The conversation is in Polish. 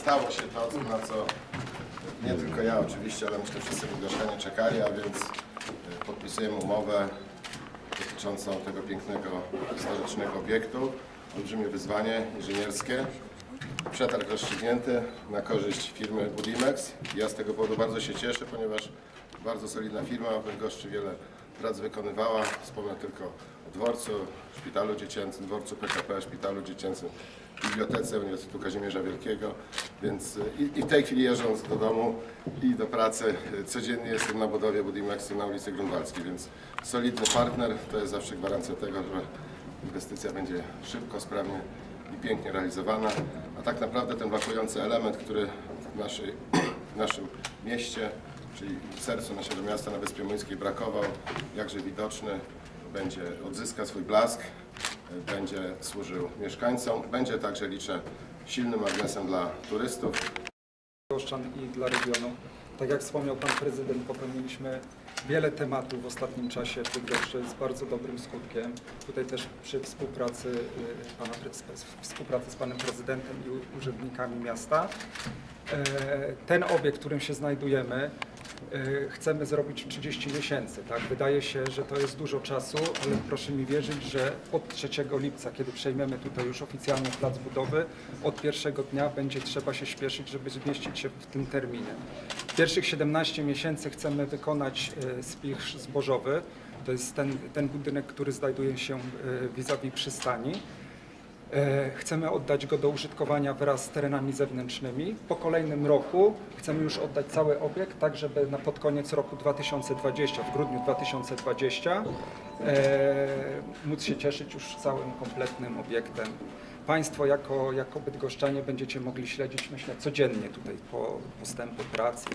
stało się to, na co nie tylko ja oczywiście, ale myślę wszyscy bydgoszczanie czekali, a więc y, podpisujemy umowę dotyczącą tego pięknego, historycznego obiektu. Olbrzymie wyzwanie inżynierskie. Przetarg rozstrzygnięty na korzyść firmy Budimex. Ja z tego powodu bardzo się cieszę, ponieważ bardzo solidna firma w Bydgoszczy wiele prac wykonywała. Wspomnę tylko o dworcu, szpitalu dziecięcym, dworcu PKP, szpitalu dziecięcym, bibliotece Uniwersytetu Kazimierza Wielkiego. Więc i, i w tej chwili jeżdżąc do domu i do pracy codziennie jestem na budowie Budimexu na ulicy Grunwaldzkiej, więc solidny partner to jest zawsze gwarancja tego, że inwestycja będzie szybko, sprawnie i pięknie realizowana, a tak naprawdę ten brakujący element, który w, naszej, w naszym mieście, czyli w sercu naszego miasta na Wyspie Młyńskiej brakował, jakże widoczny, będzie odzyska swój blask, będzie służył mieszkańcom, będzie także, liczę, silnym magnesem dla turystów, Bydgoszczan i dla regionu. Tak jak wspomniał Pan Prezydent, popełniliśmy wiele tematów w ostatnim czasie w Bydgoszczy z bardzo dobrym skutkiem. Tutaj też przy współpracy, y, pana, współpracy z Panem Prezydentem i urzędnikami miasta. E, Ten obiekt, w którym się znajdujemy, chcemy zrobić w 30 miesięcy. Tak? Wydaje się, że to jest dużo czasu, ale proszę mi wierzyć, że od 3 lipca, kiedy przejmiemy tutaj już oficjalnie plac budowy, od pierwszego dnia będzie trzeba się śpieszyć, żeby zmieścić się w tym terminie. Pierwszych 17 miesięcy chcemy wykonać e, spich zbożowy. To jest ten, ten budynek, który znajduje się e, vis-a-vis przystani. E, Chcemy oddać go do użytkowania wraz z terenami zewnętrznymi. Po kolejnym roku chcemy już oddać cały obiekt, tak żeby na pod koniec roku 2020, w grudniu 2020, e, móc się cieszyć już całym kompletnym obiektem. Państwo jako, jako bydgoszczanie będziecie mogli śledzić, myślę, codziennie tutaj po postępy pracy.